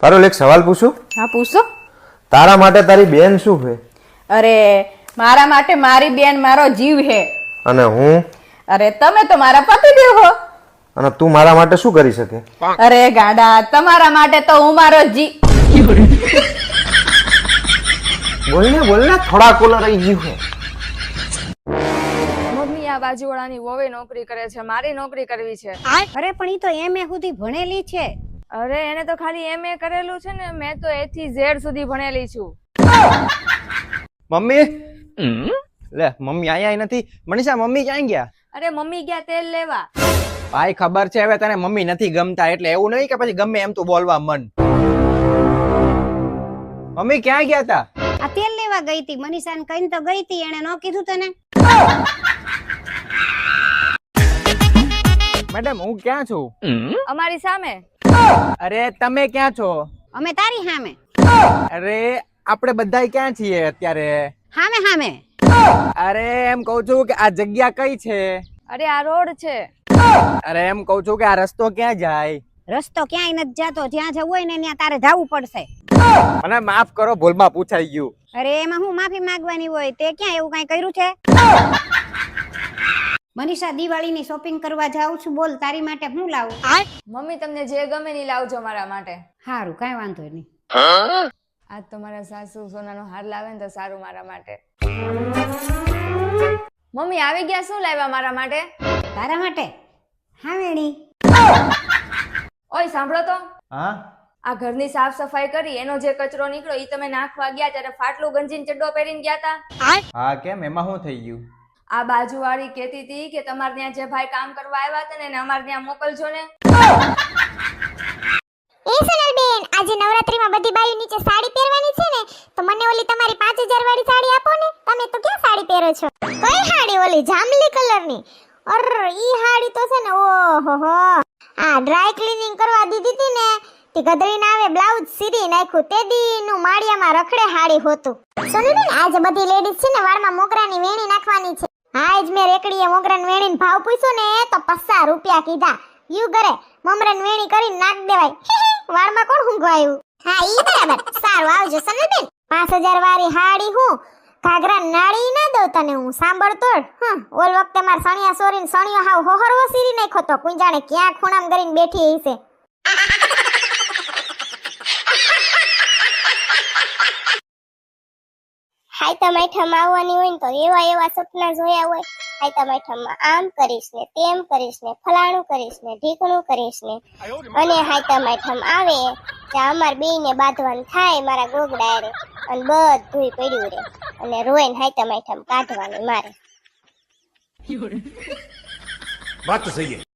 તારો એક સવાલ પૂછું? હા પૂછો. તારા માટે તારી બેન શું છે? અરે મારા માટે મારી બેન મારો જીવ છે. અને હું? અરે તમે તો મારા પતિદેવ હો. અને તું મારા માટે શું કરી શકે? અરે ગાડા તમારા માટે તો હું મારો જી બોલને બોલને થોડા કોલર રહી ગયું છે. મમ્મી આ બાજુવાળાની વોવે નોકરી કરે છે મારી નોકરી કરવી છે. અરે પણ ઈ તો એમ એ સુધી ભણેલી છે. અરે એને તો ખાલી એમ એ કરેલું છે ને મેં તો એ થી ઝેડ સુધી ભણેલી છું. મમ્મી? લે મમ્મી આયા નથી. મનીષા મમ્મી ક્યાં ગયા? અરે મમ્મી ગયા તેલ લેવા. ભાઈ ખબર છે હવે તને મમ્મી નથી ગમતા એટલે એવું નહીં કે પછી ગમે એમ તું બોલવા મન. મમ્મી ક્યાં ગયા તા? આ તેલ લેવા ગઈ હતી. મનીષાને કહીને તો ગઈ હતી એને ન કીધું તને. મેડમ હું ક્યાં છું? અમારી સામે. અરે તમે ક્યાં છો? અમે તારી સામે અરે આપણે બધા ક્યાં છીએ અત્યારે? સામે સામે અરે એમ કહું છું કે આ જગ્યા કઈ છે? અરે આ રોડ છે. અરે એમ કહું છું કે આ રસ્તો ક્યાં જાય? રસ્તો ક્યાંય નથી જતો. જ્યાં જવું હોય ને ત્યાં તારે જવું પડશે. મને માફ કરો ભૂલમાં પૂછાઈ ગયું. અરે એમાં હું માફી માંગવાની હોય? તે ક્યાં એવું કઈ કર્યું છે? મનીષા દિવાળીની શોપિંગ કરવા જાઉં છું. બોલ તારી માટે હું લાવું? મમ્મી તમને જે ગમે ની લાવજો મારા માટે. સારું કાંઈ વાંધો નહીં. આજ તો મારા સાસુ સોનાનો હાર લાવે ને તો સારું મારા માટે. મમ્મી આવી ગયા શું લાવ્યા મારા માટે? તારા માટે? હા વેણી. ઓય સાંભળો તો. હા? આ ઘરની સાફ સફાઈ કરી એનો જે કચરો નીકળ્યો એ તમે નાખવા ગયા ત્યારે ફાટલું ગંજીન ચડ્ડો પહેરીને ગયા તા. હા કેમ? એમાં શું થઈ ગયું? આ બાજુવાળી કહેતી હતી કે તમારે ત્યાં જે ભાઈ કામ કરવા આવ્યા હતા ને એને અમારે ત્યાં મોકલજો ને. આજે નવરાત્રીમાં બધી બાઈ નીચે સાડી પહેરવાની છે ને, તો મને ઓલી તમારી પાંચ હજાર વાળી સાડી આપો ને. તમે તો ક્યાં સાડી પહેરો છો? કઈ સાડી ઓલી? જાંબલી કલરની અર, ઈ સાડી તો છે ને, ઓહો હો. આ ડ્રાય ક્લીનિંગ કરવા દીધી હતી ને, તે ગદરીને આવે બ્લાઉઝ સીધી નાખ્યું. તે દીનું માળિયામાં રખડે હાડી હોતું. સોનલબેન આજે બધી લેડીઝ છે ને, વાળમાં મોગરાની વેણી નાખવાની છે. હા જ મેં રેકડીએ મોગરાની વેણી ભાવ પૂછ્યો ને, તો પચાસ રૂપિયા કીધા. યુ ઘરે, મમરાની વેણી કરીને નાખ દેવાય. વાળમાં કોણ ઊંઘવાયું હા, ઈ બરાબર. સારું, આવજો, સનલબેન. પાંચ હજાર વાળી હાડી હું. ઘાઘરા નાળી ના દઉં તને હું સાંભળતો હમ, ઓલ વખતે માર સણિયા સોરીને સણિયો હાવ હોહરવો સીરી નાખ્યો તો કુંજાણે જાણે ક્યાં ખૂણામ કરીને બેઠી હશે હાયતા માઠામાં આવવાની હોય ને તો એવા એવા સપના જોયા હોય. હાયતા માઠામાં આમ કરીશ ને તેમ કરીશ ને ફલાણું કરીશ ને ઢીકણું કરીશ ને. અને હાયતા માઠામાં આવે ત્યાં અમાર બેયને બાંધવાનું થાય મારા ગોગડા રે. અને બધુંય પડ્યું રે. અને રોઈને હાયતા માઠામાં કાઢવાની મારે. વાત સહી